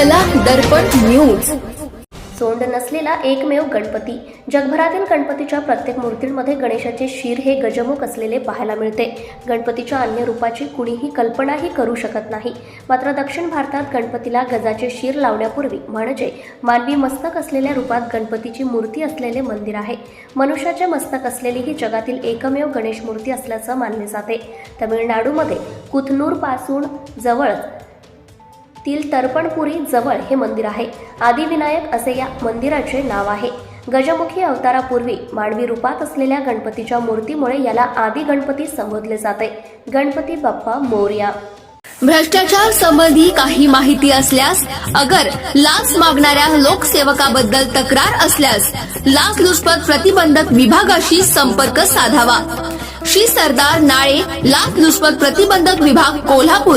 कला दर्पण न्यूज. सोंड नसलेला एकमेव गणपती. जगभरातील गणपतीच्या प्रत्येक मूर्तींमध्ये गणेशाचे शिर हे गजमुख असलेले पाहायला मिळते. गणपतीच्या अन्य रूपाची कुणीही कल्पनाही करू शकत नाही. मात्र दक्षिण भारतात गणपतीला गजाचे शिर लावण्यापूर्वी म्हणजे मानवी मस्तक असलेल्या रूपात गणपतीची मूर्ती असलेले मंदिर आहे. मनुष्याचे मस्तक असलेली ही जगातील एकमेव गणेश मूर्ती असल्याचं मानले जाते. तमिळनाडूमध्ये कुथनूरपासून जवळच जवळ तील तर्पणपुरी जवळ हे मंदिर आहे. आदिविनायक असे या मंदिराचे नाव आहे. गजमुखी अवतारापूर्वी मानवी रूपात असलेल्या गणपतीच्या मूर्तीमुळे याला आदी गणपती संबोधले जाते. गणपती बाप्पा मोर्या. भ्रष्टाचार संबंधी काही माहिती असल्यास अगर लाच मागणाऱ्या लोकसेवकाबद्दल तक्रार असल्यास लाच लुचपत प्रतिबंधक विभागाशी संपर्क साधावा. श्री सरदार नाळे लाचलुचपत प्रतिबंधक विभाग कोल्हापूर.